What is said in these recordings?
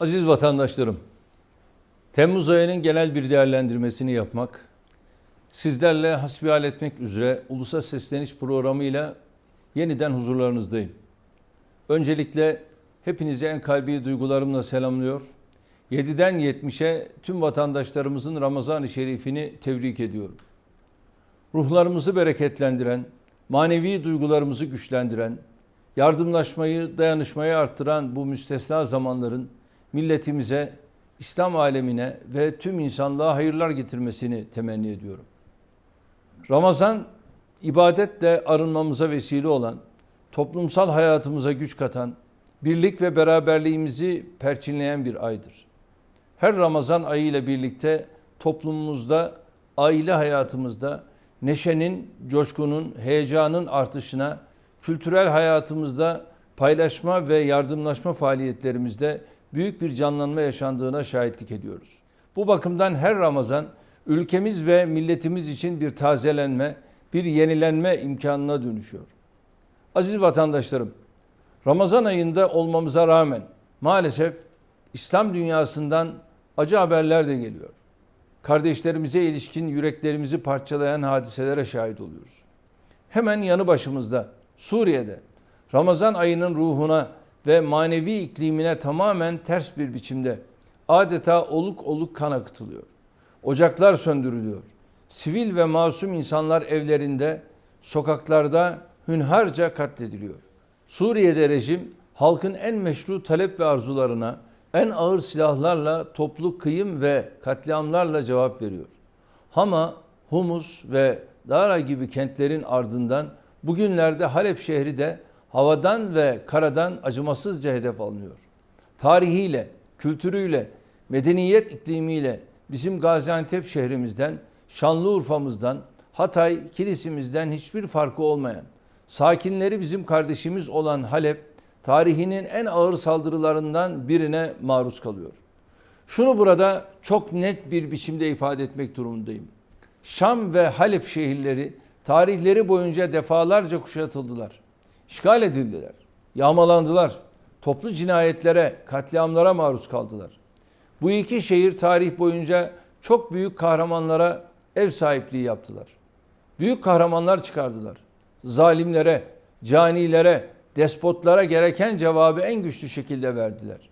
Aziz vatandaşlarım, Temmuz ayının genel bir değerlendirmesini yapmak, sizlerle hasbihal etmek üzere Ulusa Sesleniş programıyla yeniden huzurlarınızdayım. Öncelikle hepinizi en kalbi duygularımla selamlıyor. 7'den 70'e tüm vatandaşlarımızın Ramazan-ı Şerifini tebrik ediyorum. Ruhlarımızı bereketlendiren, manevi duygularımızı güçlendiren, yardımlaşmayı, dayanışmayı arttıran bu müstesna zamanların milletimize, İslam alemine ve tüm insanlığa hayırlar getirmesini temenni ediyorum. Ramazan ibadetle arınmamıza vesile olan, toplumsal hayatımıza güç katan, birlik ve beraberliğimizi perçinleyen bir aydır. Her Ramazan ayı ile birlikte toplumumuzda, aile hayatımızda neşenin, coşkunun, heyecanın artışına, kültürel hayatımızda paylaşma ve yardımlaşma faaliyetlerimizde büyük bir canlanma yaşandığına şahitlik ediyoruz. Bu bakımdan her Ramazan ülkemiz ve milletimiz için bir tazelenme, bir yenilenme imkanına dönüşüyor. Aziz vatandaşlarım, Ramazan ayında olmamıza rağmen maalesef İslam dünyasından acı haberler de geliyor. Kardeşlerimize ilişkin yüreklerimizi parçalayan hadiselere şahit oluyoruz. Hemen yanı başımızda Suriye'de Ramazan ayının ruhuna ve manevi iklimine tamamen ters bir biçimde adeta oluk oluk kan akıtılıyor. Ocaklar söndürülüyor. Sivil ve masum insanlar evlerinde, sokaklarda hünharca katlediliyor. Suriye'de rejim halkın en meşru talep ve arzularına en ağır silahlarla toplu kıyım ve katliamlarla cevap veriyor. Hama, Humus ve Dara gibi kentlerin ardından bugünlerde Halep şehri de havadan ve karadan acımasızca hedef alınıyor. Tarihiyle, kültürüyle, medeniyet iklimiyle bizim Gaziantep şehrimizden, Şanlıurfa'mızdan, Hatay, Kilis'imizden hiçbir farkı olmayan, sakinleri bizim kardeşimiz olan Halep, tarihinin en ağır saldırılarından birine maruz kalıyor. Şunu burada çok net bir biçimde ifade etmek durumundayım. Şam ve Halep şehirleri tarihleri boyunca defalarca kuşatıldılar işgal edildiler, yağmalandılar, toplu cinayetlere, katliamlara maruz kaldılar. Bu iki şehir tarih boyunca çok büyük kahramanlara ev sahipliği yaptılar. Büyük kahramanlar çıkardılar. Zalimlere, canilere, despotlara gereken cevabı en güçlü şekilde verdiler.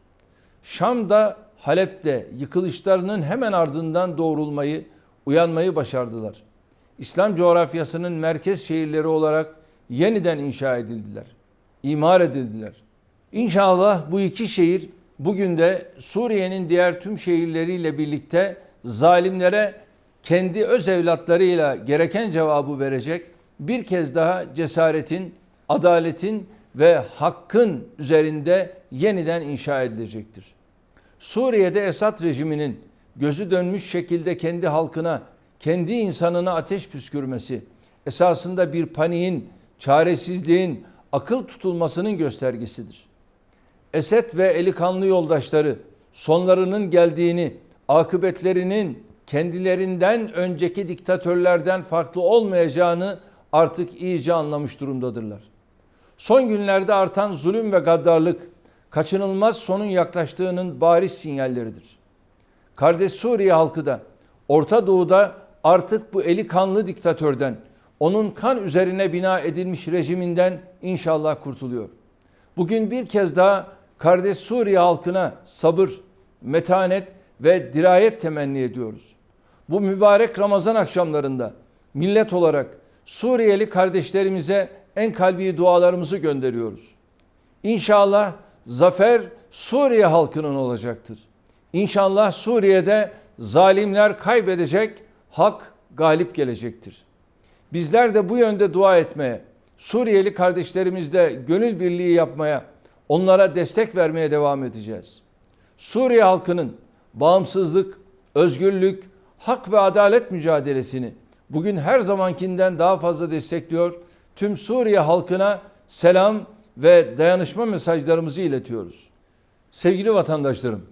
Şam'da, Halep'te yıkılışlarının hemen ardından doğrulmayı, uyanmayı başardılar. İslam coğrafyasının merkez şehirleri olarak yeniden inşa edildiler. imar edildiler. İnşallah bu iki şehir bugün de Suriye'nin diğer tüm şehirleriyle birlikte zalimlere kendi öz evlatlarıyla gereken cevabı verecek bir kez daha cesaretin, adaletin ve hakkın üzerinde yeniden inşa edilecektir. Suriye'de Esad rejiminin gözü dönmüş şekilde kendi halkına, kendi insanına ateş püskürmesi esasında bir paniğin çaresizliğin akıl tutulmasının göstergesidir. Esed ve eli kanlı yoldaşları sonlarının geldiğini, akıbetlerinin kendilerinden önceki diktatörlerden farklı olmayacağını artık iyice anlamış durumdadırlar. Son günlerde artan zulüm ve gaddarlık kaçınılmaz sonun yaklaştığının bariz sinyalleridir. Kardeş Suriye halkı da Orta Doğu'da artık bu eli kanlı diktatörden onun kan üzerine bina edilmiş rejiminden inşallah kurtuluyor. Bugün bir kez daha kardeş Suriye halkına sabır, metanet ve dirayet temenni ediyoruz. Bu mübarek Ramazan akşamlarında millet olarak Suriyeli kardeşlerimize en kalbi dualarımızı gönderiyoruz. İnşallah zafer Suriye halkının olacaktır. İnşallah Suriye'de zalimler kaybedecek, hak galip gelecektir. Bizler de bu yönde dua etmeye, Suriyeli kardeşlerimizle gönül birliği yapmaya, onlara destek vermeye devam edeceğiz. Suriye halkının bağımsızlık, özgürlük, hak ve adalet mücadelesini bugün her zamankinden daha fazla destekliyor. Tüm Suriye halkına selam ve dayanışma mesajlarımızı iletiyoruz. Sevgili vatandaşlarım,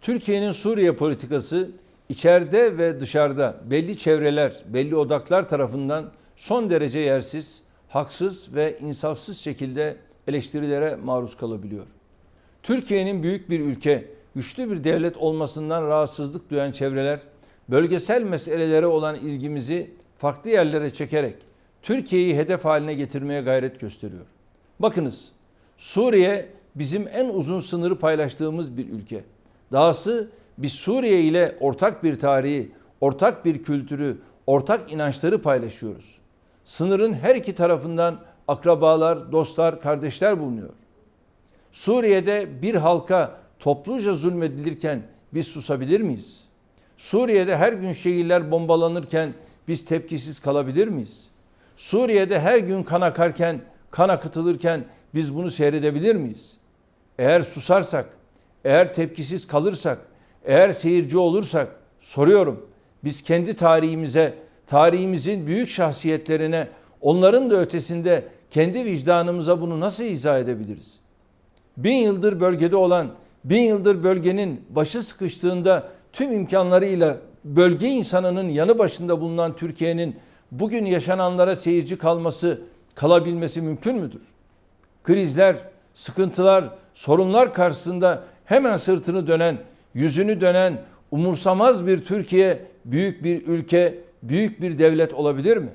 Türkiye'nin Suriye politikası içeride ve dışarıda belli çevreler, belli odaklar tarafından son derece yersiz, haksız ve insafsız şekilde eleştirilere maruz kalabiliyor. Türkiye'nin büyük bir ülke, güçlü bir devlet olmasından rahatsızlık duyan çevreler, bölgesel meselelere olan ilgimizi farklı yerlere çekerek Türkiye'yi hedef haline getirmeye gayret gösteriyor. Bakınız, Suriye bizim en uzun sınırı paylaştığımız bir ülke. Dahası biz Suriye ile ortak bir tarihi, ortak bir kültürü, ortak inançları paylaşıyoruz. Sınırın her iki tarafından akrabalar, dostlar, kardeşler bulunuyor. Suriye'de bir halka topluca zulmedilirken biz susabilir miyiz? Suriye'de her gün şehirler bombalanırken biz tepkisiz kalabilir miyiz? Suriye'de her gün kan akarken, kan akıtılırken biz bunu seyredebilir miyiz? Eğer susarsak, eğer tepkisiz kalırsak, eğer seyirci olursak soruyorum. Biz kendi tarihimize, tarihimizin büyük şahsiyetlerine, onların da ötesinde kendi vicdanımıza bunu nasıl izah edebiliriz? Bin yıldır bölgede olan, bin yıldır bölgenin başı sıkıştığında tüm imkanlarıyla bölge insanının yanı başında bulunan Türkiye'nin bugün yaşananlara seyirci kalması, kalabilmesi mümkün müdür? Krizler, sıkıntılar, sorunlar karşısında hemen sırtını dönen, yüzünü dönen, umursamaz bir Türkiye, büyük bir ülke, büyük bir devlet olabilir mi?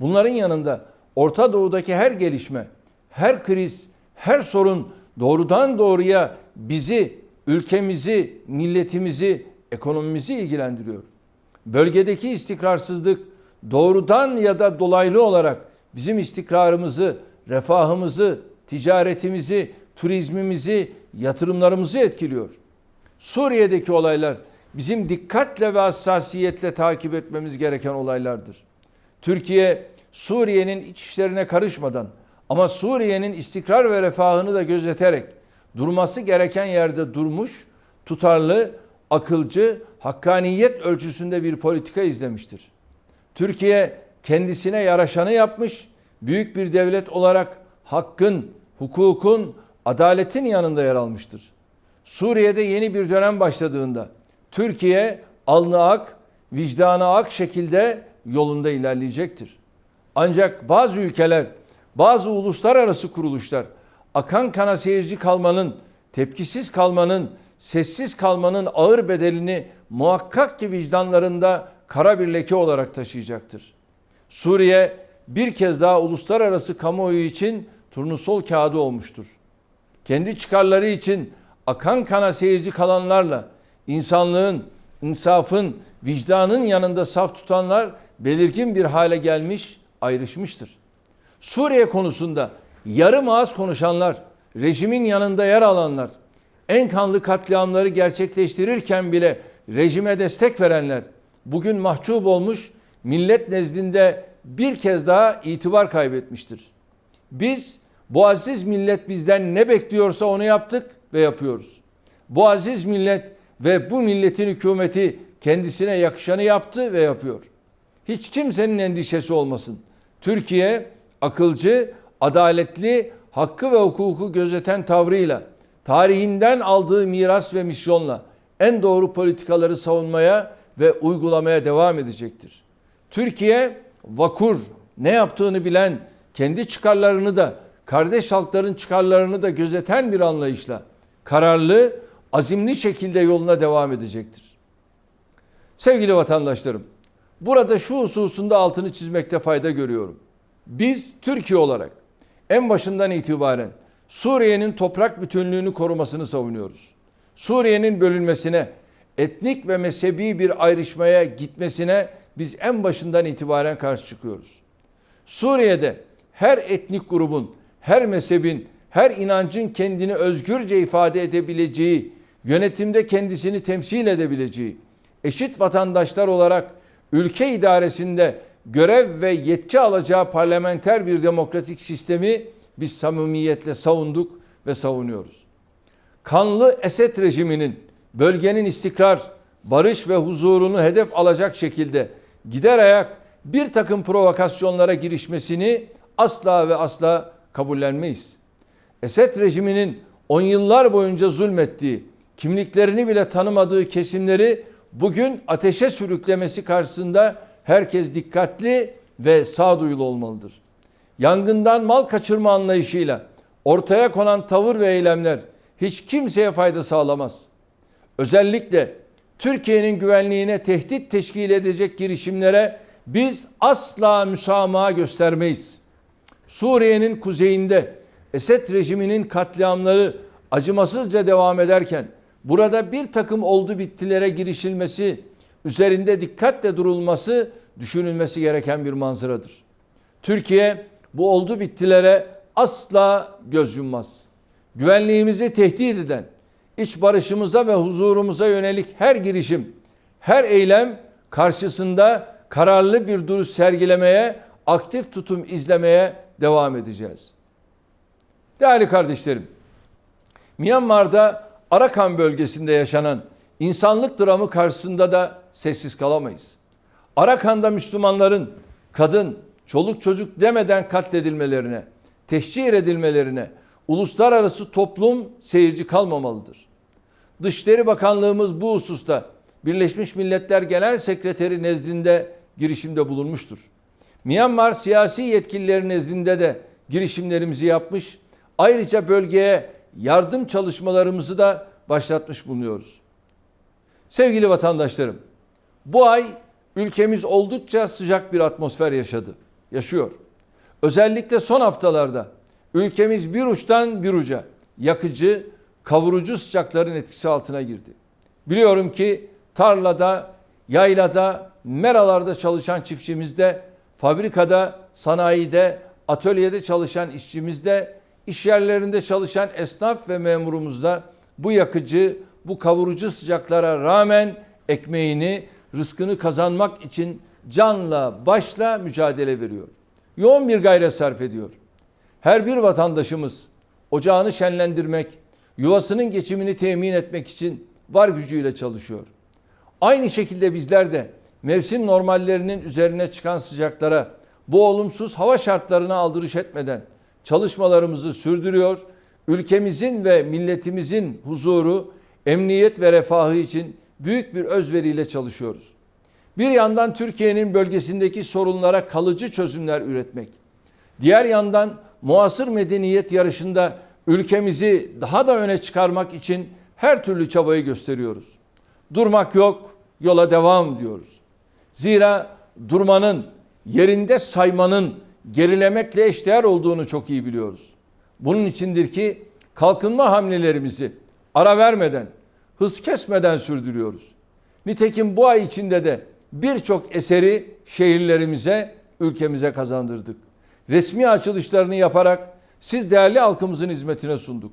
Bunların yanında Orta Doğu'daki her gelişme, her kriz, her sorun doğrudan doğruya bizi, ülkemizi, milletimizi, ekonomimizi ilgilendiriyor. Bölgedeki istikrarsızlık doğrudan ya da dolaylı olarak bizim istikrarımızı, refahımızı, ticaretimizi, turizmimizi, yatırımlarımızı etkiliyor. Suriye'deki olaylar bizim dikkatle ve hassasiyetle takip etmemiz gereken olaylardır. Türkiye Suriye'nin iç işlerine karışmadan ama Suriye'nin istikrar ve refahını da gözeterek durması gereken yerde durmuş, tutarlı, akılcı, hakkaniyet ölçüsünde bir politika izlemiştir. Türkiye kendisine yaraşanı yapmış, büyük bir devlet olarak hakkın, hukukun, adaletin yanında yer almıştır. Suriye'de yeni bir dönem başladığında Türkiye alnı ak, vicdanı ak şekilde yolunda ilerleyecektir. Ancak bazı ülkeler, bazı uluslararası kuruluşlar akan kana seyirci kalmanın, tepkisiz kalmanın, sessiz kalmanın ağır bedelini muhakkak ki vicdanlarında kara bir leke olarak taşıyacaktır. Suriye bir kez daha uluslararası kamuoyu için turnusol kağıdı olmuştur. Kendi çıkarları için akan kana seyirci kalanlarla insanlığın, insafın, vicdanın yanında saf tutanlar belirgin bir hale gelmiş, ayrışmıştır. Suriye konusunda yarım ağız konuşanlar, rejimin yanında yer alanlar, en kanlı katliamları gerçekleştirirken bile rejime destek verenler bugün mahcup olmuş, millet nezdinde bir kez daha itibar kaybetmiştir. Biz bu aziz millet bizden ne bekliyorsa onu yaptık ve yapıyoruz. Bu aziz millet ve bu milletin hükümeti kendisine yakışanı yaptı ve yapıyor. Hiç kimsenin endişesi olmasın. Türkiye akılcı, adaletli, hakkı ve hukuku gözeten tavrıyla, tarihinden aldığı miras ve misyonla en doğru politikaları savunmaya ve uygulamaya devam edecektir. Türkiye vakur, ne yaptığını bilen, kendi çıkarlarını da, kardeş halkların çıkarlarını da gözeten bir anlayışla kararlı, azimli şekilde yoluna devam edecektir. Sevgili vatandaşlarım, burada şu hususunda altını çizmekte fayda görüyorum. Biz Türkiye olarak en başından itibaren Suriye'nin toprak bütünlüğünü korumasını savunuyoruz. Suriye'nin bölünmesine, etnik ve mezhebi bir ayrışmaya gitmesine biz en başından itibaren karşı çıkıyoruz. Suriye'de her etnik grubun, her mezhebin, her inancın kendini özgürce ifade edebileceği, yönetimde kendisini temsil edebileceği, eşit vatandaşlar olarak ülke idaresinde görev ve yetki alacağı parlamenter bir demokratik sistemi biz samimiyetle savunduk ve savunuyoruz. Kanlı Esed rejiminin bölgenin istikrar, barış ve huzurunu hedef alacak şekilde gider ayak bir takım provokasyonlara girişmesini asla ve asla kabullenmeyiz. Esed rejiminin on yıllar boyunca zulmettiği, kimliklerini bile tanımadığı kesimleri bugün ateşe sürüklemesi karşısında herkes dikkatli ve sağduyulu olmalıdır. Yangından mal kaçırma anlayışıyla ortaya konan tavır ve eylemler hiç kimseye fayda sağlamaz. Özellikle Türkiye'nin güvenliğine tehdit teşkil edecek girişimlere biz asla müsamaha göstermeyiz. Suriye'nin kuzeyinde Esed rejiminin katliamları acımasızca devam ederken burada bir takım oldu bittilere girişilmesi, üzerinde dikkatle durulması düşünülmesi gereken bir manzaradır. Türkiye bu oldu bittilere asla göz yummaz. Güvenliğimizi tehdit eden, iç barışımıza ve huzurumuza yönelik her girişim, her eylem karşısında kararlı bir duruş sergilemeye, aktif tutum izlemeye devam edeceğiz. Değerli kardeşlerim, Myanmar'da Arakan bölgesinde yaşanan insanlık dramı karşısında da sessiz kalamayız. Arakan'da Müslümanların kadın, çoluk çocuk demeden katledilmelerine, teşhir edilmelerine uluslararası toplum seyirci kalmamalıdır. Dışişleri Bakanlığımız bu hususta Birleşmiş Milletler Genel Sekreteri nezdinde girişimde bulunmuştur. Myanmar siyasi yetkilileri nezdinde de girişimlerimizi yapmış, ayrıca bölgeye yardım çalışmalarımızı da başlatmış bulunuyoruz. Sevgili vatandaşlarım, bu ay ülkemiz oldukça sıcak bir atmosfer yaşadı, yaşıyor. Özellikle son haftalarda ülkemiz bir uçtan bir uca yakıcı, kavurucu sıcakların etkisi altına girdi. Biliyorum ki tarlada, yaylada, meralarda çalışan çiftçimizde, fabrikada, sanayide, atölyede çalışan işçimizde, iş yerlerinde çalışan esnaf ve memurumuzda bu yakıcı, bu kavurucu sıcaklara rağmen ekmeğini, rızkını kazanmak için canla başla mücadele veriyor. Yoğun bir gayret sarf ediyor. Her bir vatandaşımız ocağını şenlendirmek, yuvasının geçimini temin etmek için var gücüyle çalışıyor. Aynı şekilde bizler de mevsim normallerinin üzerine çıkan sıcaklara, bu olumsuz hava şartlarına aldırış etmeden çalışmalarımızı sürdürüyor. Ülkemizin ve milletimizin huzuru, emniyet ve refahı için büyük bir özveriyle çalışıyoruz. Bir yandan Türkiye'nin bölgesindeki sorunlara kalıcı çözümler üretmek, diğer yandan muasır medeniyet yarışında ülkemizi daha da öne çıkarmak için her türlü çabayı gösteriyoruz. Durmak yok, yola devam diyoruz. Zira durmanın, yerinde saymanın gerilemekle eşdeğer olduğunu çok iyi biliyoruz. Bunun içindir ki kalkınma hamlelerimizi ara vermeden, hız kesmeden sürdürüyoruz. Nitekim bu ay içinde de birçok eseri şehirlerimize, ülkemize kazandırdık. Resmi açılışlarını yaparak siz değerli halkımızın hizmetine sunduk.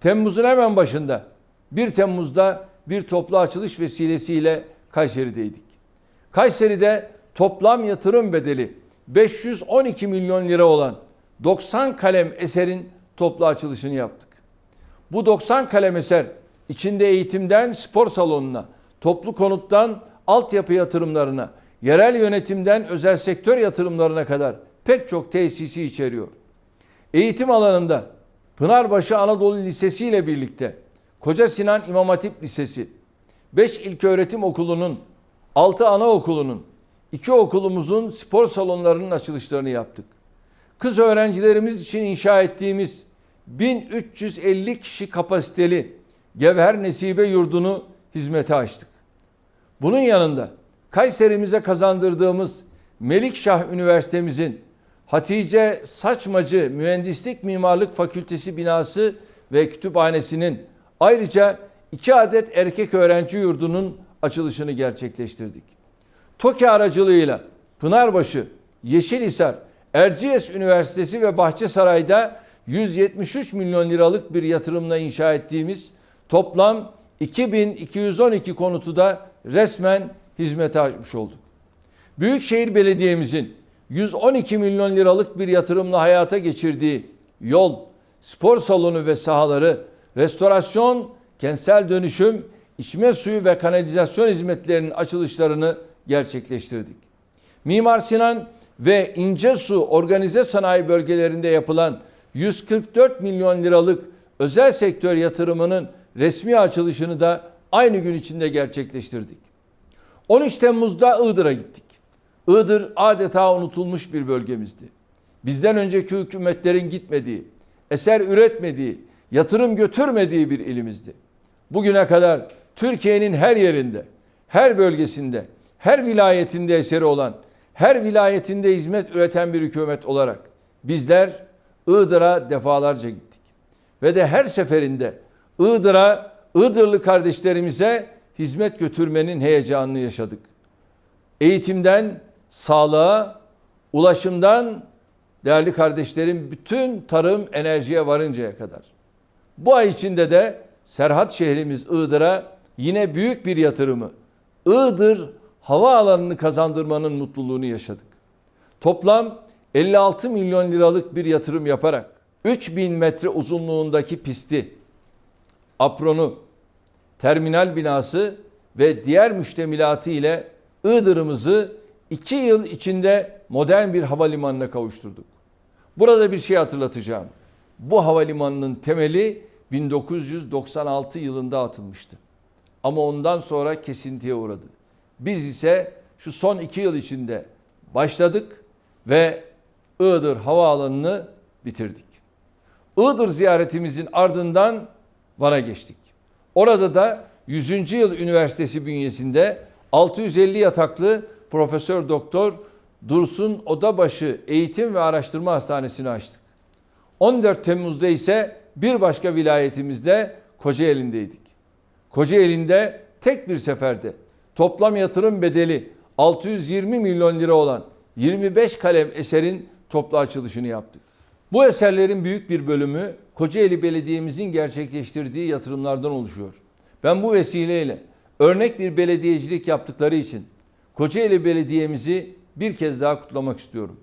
Temmuz'un hemen başında 1 Temmuz'da bir toplu açılış vesilesiyle Kayseri'deydik. Kayseri'de toplam yatırım bedeli 512 milyon lira olan 90 kalem eserin toplu açılışını yaptık. Bu 90 kalem eser içinde eğitimden spor salonuna, toplu konuttan altyapı yatırımlarına, yerel yönetimden özel sektör yatırımlarına kadar pek çok tesisi içeriyor. Eğitim alanında Pınarbaşı Anadolu Lisesi ile birlikte Koca Sinan İmam Hatip Lisesi, 5 İlköğretim Okulu'nun, 6 Anaokulu'nun, 2 okulumuzun spor salonlarının açılışlarını yaptık. Kız öğrencilerimiz için inşa ettiğimiz 1350 kişi kapasiteli Gevher Nesibe Yurdu'nu hizmete açtık. Bunun yanında Kayserimize kazandırdığımız Melikşah Üniversitemizin Hatice Saçmacı Mühendislik Mimarlık Fakültesi binası ve kütüphanesinin ayrıca iki adet erkek öğrenci yurdunun açılışını gerçekleştirdik. TOKİ aracılığıyla Pınarbaşı, Yeşilhisar, Erciyes Üniversitesi ve Bahçesaray'da 173 milyon liralık bir yatırımla inşa ettiğimiz toplam 2212 konutu da resmen hizmete açmış olduk. Büyükşehir Belediye'mizin 112 milyon liralık bir yatırımla hayata geçirdiği yol, spor salonu ve sahaları, restorasyon, kentsel dönüşüm, içme suyu ve kanalizasyon hizmetlerinin açılışlarını gerçekleştirdik. Mimar Sinan ve İncesu organize sanayi bölgelerinde yapılan 144 milyon liralık özel sektör yatırımının resmi açılışını da aynı gün içinde gerçekleştirdik. 13 Temmuz'da Iğdır'a gittik. Iğdır adeta unutulmuş bir bölgemizdi. Bizden önceki hükümetlerin gitmediği, eser üretmediği, yatırım götürmediği bir ilimizdi. Bugüne kadar Türkiye'nin her yerinde, her bölgesinde, her vilayetinde eseri olan, her vilayetinde hizmet üreten bir hükümet olarak bizler Iğdır'a defalarca gittik. Ve de her seferinde Iğdır'a, Iğdırlı kardeşlerimize hizmet götürmenin heyecanını yaşadık. Eğitimden sağlığa, ulaşımdan değerli kardeşlerim bütün tarım enerjiye varıncaya kadar. Bu ay içinde de Serhat şehrimiz Iğdır'a yine büyük bir yatırımı Iğdır hava alanını kazandırmanın mutluluğunu yaşadık. Toplam 56 milyon liralık bir yatırım yaparak 3000 metre uzunluğundaki pisti, apronu, terminal binası ve diğer müştemilatı ile Iğdır'ımızı 2 yıl içinde modern bir havalimanına kavuşturduk. Burada bir şey hatırlatacağım. Bu havalimanının temeli 1996 yılında atılmıştı. Ama ondan sonra kesintiye uğradı. Biz ise şu son iki yıl içinde başladık ve Iğdır Havaalanı'nı bitirdik. Iğdır ziyaretimizin ardından Van'a geçtik. Orada da 100. Yıl Üniversitesi bünyesinde 650 yataklı Profesör Doktor Dursun Odabaşı Eğitim ve Araştırma Hastanesi'ni açtık. 14 Temmuz'da ise bir başka vilayetimizde Kocaeli'ndeydik. Kocaeli'nde tek bir seferde toplam yatırım bedeli 620 milyon lira olan 25 kalem eserin toplu açılışını yaptık. Bu eserlerin büyük bir bölümü Kocaeli Belediye'mizin gerçekleştirdiği yatırımlardan oluşuyor. Ben bu vesileyle örnek bir belediyecilik yaptıkları için Kocaeli Belediye'mizi bir kez daha kutlamak istiyorum.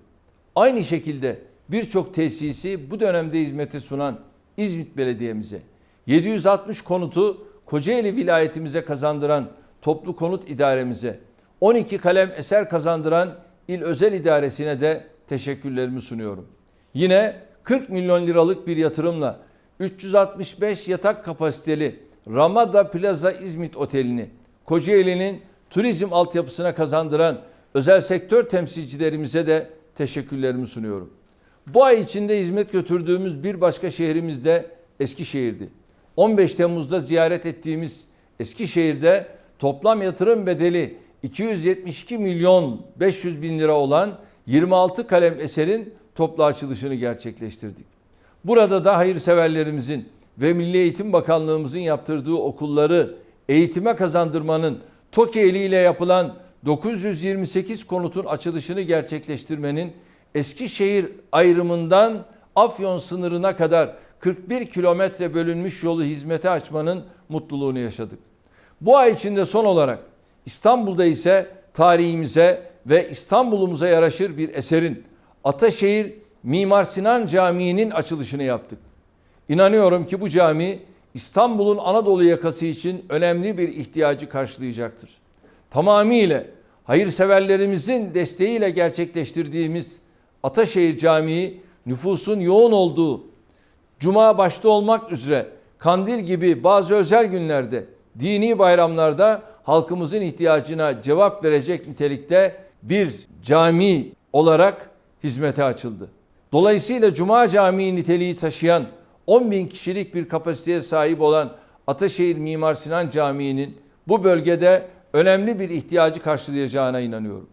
Aynı şekilde birçok tesisi bu dönemde hizmete sunan İzmit Belediye'mize, 760 konutu Kocaeli vilayetimize kazandıran Toplu Konut İdaremize, 12 kalem eser kazandıran İl Özel İdaresine de teşekkürlerimi sunuyorum. Yine 40 milyon liralık bir yatırımla 365 yatak kapasiteli Ramada Plaza İzmit Oteli'ni Kocaeli'nin turizm altyapısına kazandıran özel sektör temsilcilerimize de teşekkürlerimi sunuyorum. Bu ay içinde hizmet götürdüğümüz bir başka şehrimiz de Eskişehir'di. 15 Temmuz'da ziyaret ettiğimiz Eskişehir'de toplam yatırım bedeli 272 milyon 500 bin lira olan 26 kalem eserin toplu açılışını gerçekleştirdik. Burada da hayırseverlerimizin ve Milli Eğitim Bakanlığımızın yaptırdığı okulları eğitime kazandırmanın TOKİ eliyle yapılan 928 konutun açılışını gerçekleştirmenin Eskişehir ayrımından Afyon sınırına kadar 41 kilometre bölünmüş yolu hizmete açmanın mutluluğunu yaşadık. Bu ay içinde son olarak İstanbul'da ise tarihimize ve İstanbul'umuza yaraşır bir eserin Ataşehir Mimar Sinan Camii'nin açılışını yaptık. İnanıyorum ki bu cami İstanbul'un Anadolu yakası için önemli bir ihtiyacı karşılayacaktır. Tamamıyla hayırseverlerimizin desteğiyle gerçekleştirdiğimiz Ataşehir Camii nüfusun yoğun olduğu Cuma başta olmak üzere kandil gibi bazı özel günlerde dini bayramlarda halkımızın ihtiyacına cevap verecek nitelikte bir cami olarak hizmete açıldı. Dolayısıyla Cuma Camii niteliği taşıyan 10 bin kişilik bir kapasiteye sahip olan Ataşehir Mimar Sinan Camii'nin bu bölgede önemli bir ihtiyacı karşılayacağına inanıyorum.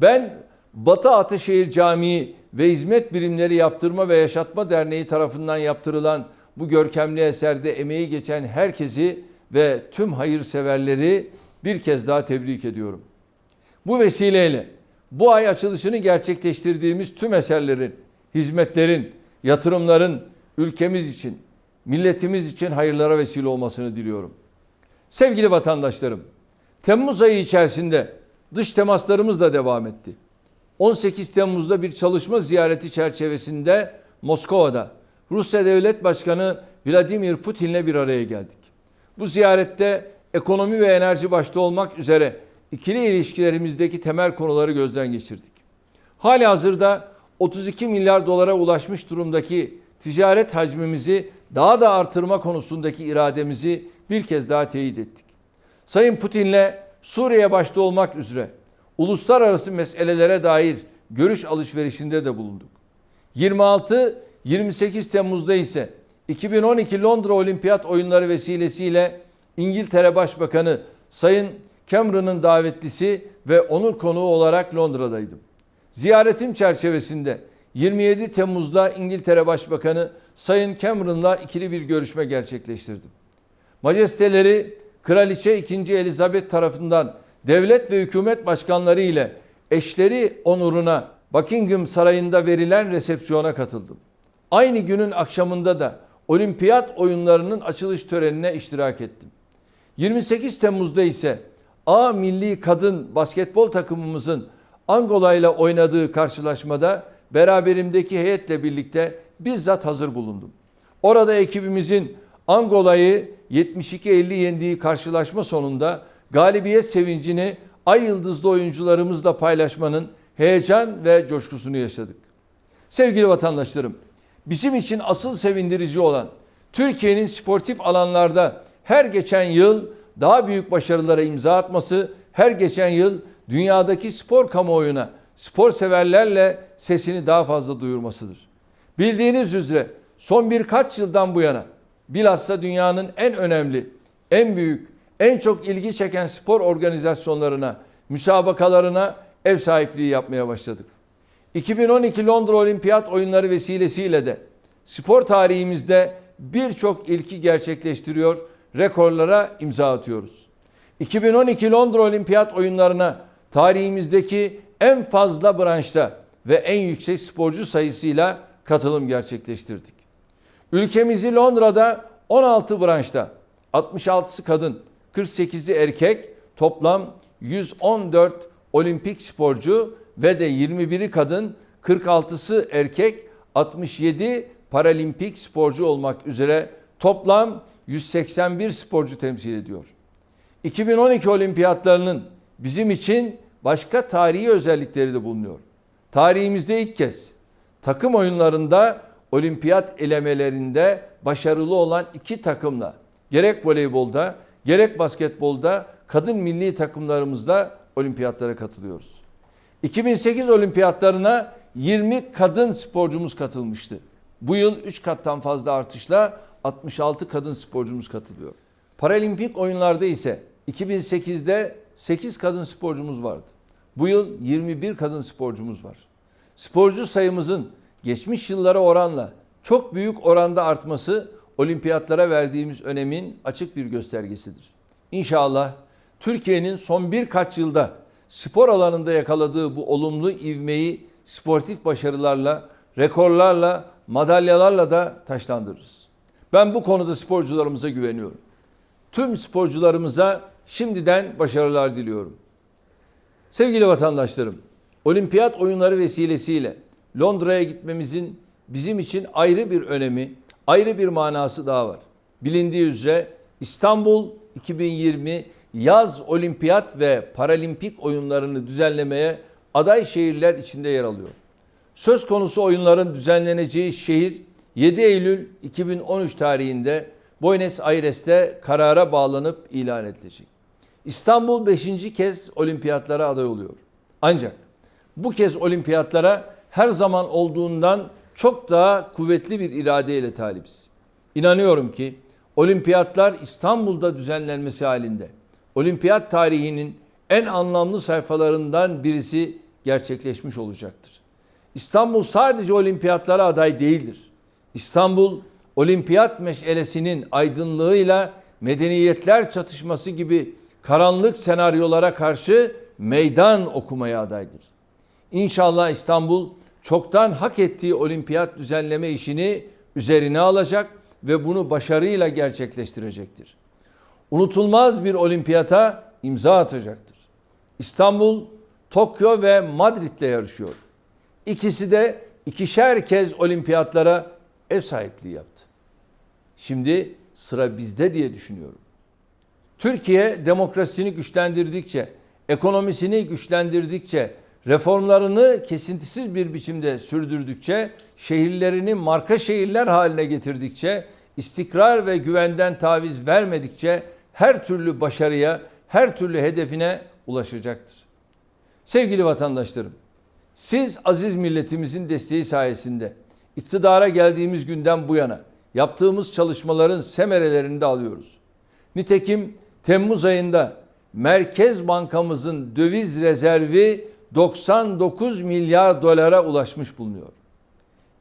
Ben Batı Ataşehir Camii ve Hizmet Birimleri Yaptırma ve Yaşatma Derneği tarafından yaptırılan bu görkemli eserde emeği geçen herkesi ve tüm hayırseverleri bir kez daha tebrik ediyorum. Bu vesileyle bu ay açılışını gerçekleştirdiğimiz tüm eserlerin, hizmetlerin, yatırımların ülkemiz için, milletimiz için hayırlara vesile olmasını diliyorum. Sevgili vatandaşlarım, Temmuz ayı içerisinde dış temaslarımız da devam etti. 18 Temmuz'da bir çalışma ziyareti çerçevesinde Moskova'da Rusya Devlet Başkanı Vladimir Putin'le bir araya geldik. Bu ziyarette ekonomi ve enerji başta olmak üzere ikili ilişkilerimizdeki temel konuları gözden geçirdik. Hali hazırda 32 milyar dolara ulaşmış durumdaki ticaret hacmimizi daha da artırma konusundaki irademizi bir kez daha teyit ettik. Sayın Putin'le Suriye başta olmak üzere uluslararası meselelere dair görüş alışverişinde de bulunduk. 26-28 Temmuz'da ise 2012 Londra Olimpiyat Oyunları vesilesiyle İngiltere Başbakanı Sayın Cameron'ın davetlisi ve onur konuğu olarak Londra'daydım. Ziyaretim çerçevesinde 27 Temmuz'da İngiltere Başbakanı Sayın Cameron'la ikili bir görüşme gerçekleştirdim. Majesteleri Kraliçe 2. Elizabeth tarafından devlet ve hükümet başkanları ile eşleri onuruna Buckingham Sarayı'nda verilen resepsiyona katıldım. Aynı günün akşamında da olimpiyat oyunlarının açılış törenine iştirak ettim. 28 Temmuz'da ise A milli kadın basketbol takımımızın Angola ile oynadığı karşılaşmada beraberimdeki heyetle birlikte bizzat hazır bulundum. Orada ekibimizin Angola'yı 72-50 yendiği karşılaşma sonunda galibiyet sevincini ay yıldızlı oyuncularımızla paylaşmanın heyecan ve coşkusunu yaşadık. Sevgili vatandaşlarım, bizim için asıl sevindirici olan Türkiye'nin sportif alanlarda her geçen yıl daha büyük başarılara imza atması, her geçen yıl dünyadaki spor kamuoyuna, spor severlerle sesini daha fazla duyurmasıdır. Bildiğiniz üzere son birkaç yıldan bu yana bilhassa dünyanın en önemli, en büyük, en çok ilgi çeken spor organizasyonlarına, müsabakalarına ev sahipliği yapmaya başladık. 2012 Londra Olimpiyat Oyunları vesilesiyle de spor tarihimizde birçok ilki gerçekleştiriyor, rekorlara imza atıyoruz. 2012 Londra Olimpiyat Oyunlarına tarihimizdeki en fazla branşta ve en yüksek sporcu sayısıyla katılım gerçekleştirdik. Ülkemizi Londra'da 16 branşta 66'sı kadın, 48'i erkek toplam 114 olimpik sporcu ve de 21'i kadın, 46'sı erkek, 67 paralimpik sporcu olmak üzere toplam 181 sporcu temsil ediyor. 2012 olimpiyatlarının bizim için başka tarihi özellikleri de bulunuyor. Tarihimizde ilk kez takım oyunlarında olimpiyat elemelerinde başarılı olan iki takımla gerek voleybolda gerek basketbolda kadın milli takımlarımızla olimpiyatlara katılıyoruz. 2008 olimpiyatlarına 20 kadın sporcumuz katılmıştı. Bu yıl 3 kattan fazla artışla 66 kadın sporcumuz katılıyor. Paralimpik oyunlarda ise 2008'de 8 kadın sporcumuz vardı. Bu yıl 21 kadın sporcumuz var. Sporcu sayımızın geçmiş yıllara oranla çok büyük oranda artması olimpiyatlara verdiğimiz önemin açık bir göstergesidir. İnşallah Türkiye'nin son birkaç yılda spor alanında yakaladığı bu olumlu ivmeyi sportif başarılarla, rekorlarla, madalyalarla da taşlandırırız. Ben bu konuda sporcularımıza güveniyorum. Tüm sporcularımıza şimdiden başarılar diliyorum. Sevgili vatandaşlarım, olimpiyat oyunları vesilesiyle Londra'ya gitmemizin bizim için ayrı bir önemi, ayrı bir manası daha var. Bilindiği üzere İstanbul 2020 yaz olimpiyat ve paralimpik oyunlarını düzenlemeye aday şehirler içinde yer alıyor. Söz konusu oyunların düzenleneceği şehir 7 Eylül 2013 tarihinde Buenos Aires'te karara bağlanıp ilan edilecek. İstanbul 5. kez olimpiyatlara aday oluyor. Ancak bu kez olimpiyatlara her zaman olduğundan çok daha kuvvetli bir iradeyle talibiz. İnanıyorum ki olimpiyatlar İstanbul'da düzenlenmesi halinde olimpiyat tarihinin en anlamlı sayfalarından birisi gerçekleşmiş olacaktır. İstanbul sadece olimpiyatlara aday değildir. İstanbul olimpiyat meşelesinin aydınlığıyla medeniyetler çatışması gibi karanlık senaryolara karşı meydan okumaya adaydır. İnşallah İstanbul çoktan hak ettiği olimpiyat düzenleme işini üzerine alacak ve bunu başarıyla gerçekleştirecektir. Unutulmaz bir olimpiyata imza atacaktır. İstanbul, Tokyo ve Madrid'le yarışıyor. İkisi de ikişer kez olimpiyatlara ev sahipliği yaptı. Şimdi sıra bizde diye düşünüyorum. Türkiye demokrasisini güçlendirdikçe, ekonomisini güçlendirdikçe, reformlarını kesintisiz bir biçimde sürdürdükçe, şehirlerini marka şehirler haline getirdikçe, istikrar ve güvenden taviz vermedikçe her türlü başarıya, her türlü hedefine ulaşacaktır. Sevgili vatandaşlarım, siz aziz milletimizin desteği sayesinde iktidara geldiğimiz günden bu yana yaptığımız çalışmaların semerelerini de alıyoruz. Nitekim Temmuz ayında Merkez Bankamızın döviz rezervi 99 milyar dolara ulaşmış bulunuyor.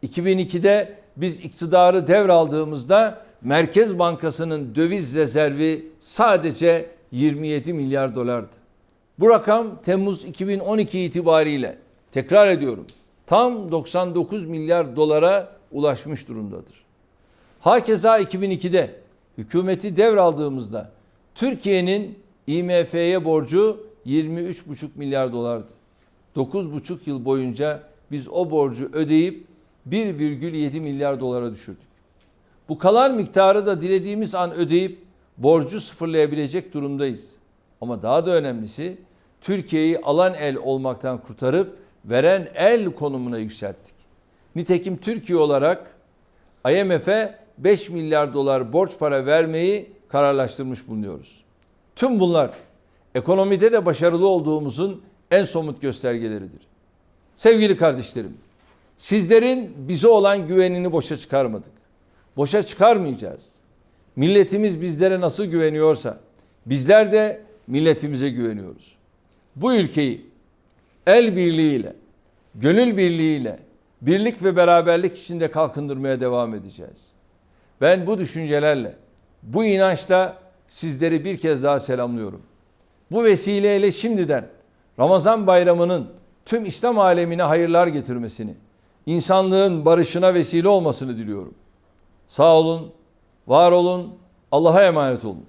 2002'de biz iktidarı devraldığımızda Merkez Bankası'nın döviz rezervi sadece 27 milyar dolardı. Bu rakam Temmuz 2012 itibariyle tekrar ediyorum tam 99 milyar dolara ulaşmış durumdadır. Hakeza 2002'de hükümeti devraldığımızda Türkiye'nin IMF'ye borcu 23,5 milyar dolardı. 9,5 yıl boyunca biz o borcu ödeyip 1,7 milyar dolara düşürdük. Bu kalan miktarı da dilediğimiz an ödeyip borcu sıfırlayabilecek durumdayız. Ama daha da önemlisi Türkiye'yi alan el olmaktan kurtarıp veren el konumuna yükselttik. Nitekim Türkiye olarak IMF'e 5 milyar dolar borç para vermeyi kararlaştırmış bulunuyoruz. Tüm bunlar ekonomide de başarılı olduğumuzun en somut göstergeleridir. Sevgili kardeşlerim, sizlerin bize olan güvenini boşa çıkarmadık. Boşa çıkarmayacağız. Milletimiz bizlere nasıl güveniyorsa bizler de milletimize güveniyoruz. Bu ülkeyi el birliğiyle, gönül birliğiyle, birlik ve beraberlik içinde kalkındırmaya devam edeceğiz. Ben bu düşüncelerle, bu inançla sizleri bir kez daha selamlıyorum. Bu vesileyle şimdiden Ramazan bayramının tüm İslam alemine hayırlar getirmesini, insanlığın barışına vesile olmasını diliyorum. Sağ olun, var olun, Allah'a emanet olun.